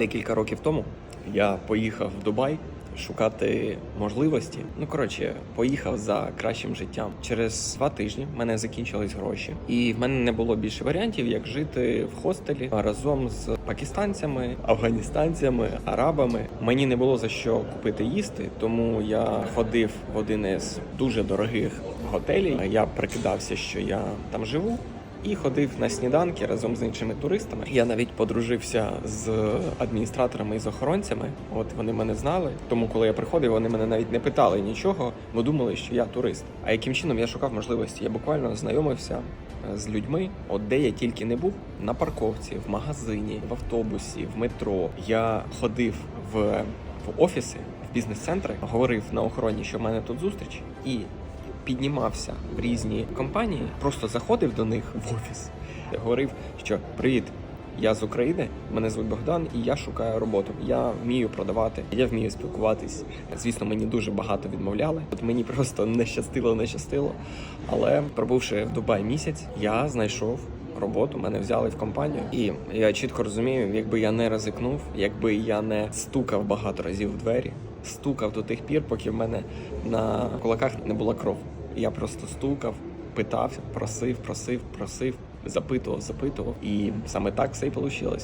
Декілька років тому я поїхав в Дубай шукати можливості. Ну коротше, поїхав за кращим життям. Через два тижні в мене закінчились гроші, і в мене не було більше варіантів, як жити в хостелі разом з пакистанцями, афганістанцями, арабами. Мені не було за що купити їсти, тому я ходив в один із дуже дорогих готелів. Я прикидався, що я там живу. І ходив на сніданки разом з іншими туристами. Я навіть подружився з адміністраторами і з охоронцями. От вони мене знали. Тому, коли я приходив, вони мене навіть не питали нічого, бо думали, що я турист. А яким чином я шукав можливості? Я буквально знайомився е, з людьми, от де я тільки не був на парковці, в магазині, в автобусі, в метро. Я ходив в, в офіси, бізнес-центри, говорив на охороні, що в мене тут зустріч, і піднімався в різні компанії, просто заходив до них в офіс, говорив, що привіт. Я з України, мене звуть Богдан, і я шукаю роботу. Я вмію продавати, я вмію спілкуватись. Звісно, мені дуже багато відмовляли. От мені просто не щастило, не щастило. Але пробувши в Дубаї місяць, я знайшов роботу, мене взяли в компанію, і я чітко розумію, якби я не ризикнув, якби я не стукав багато разів в двері, стукав до тих пір, поки в мене на кулаках не була кров. Я просто стукав, питав, просив, просив, просив, запитував, запитував, і саме так все і вийшло.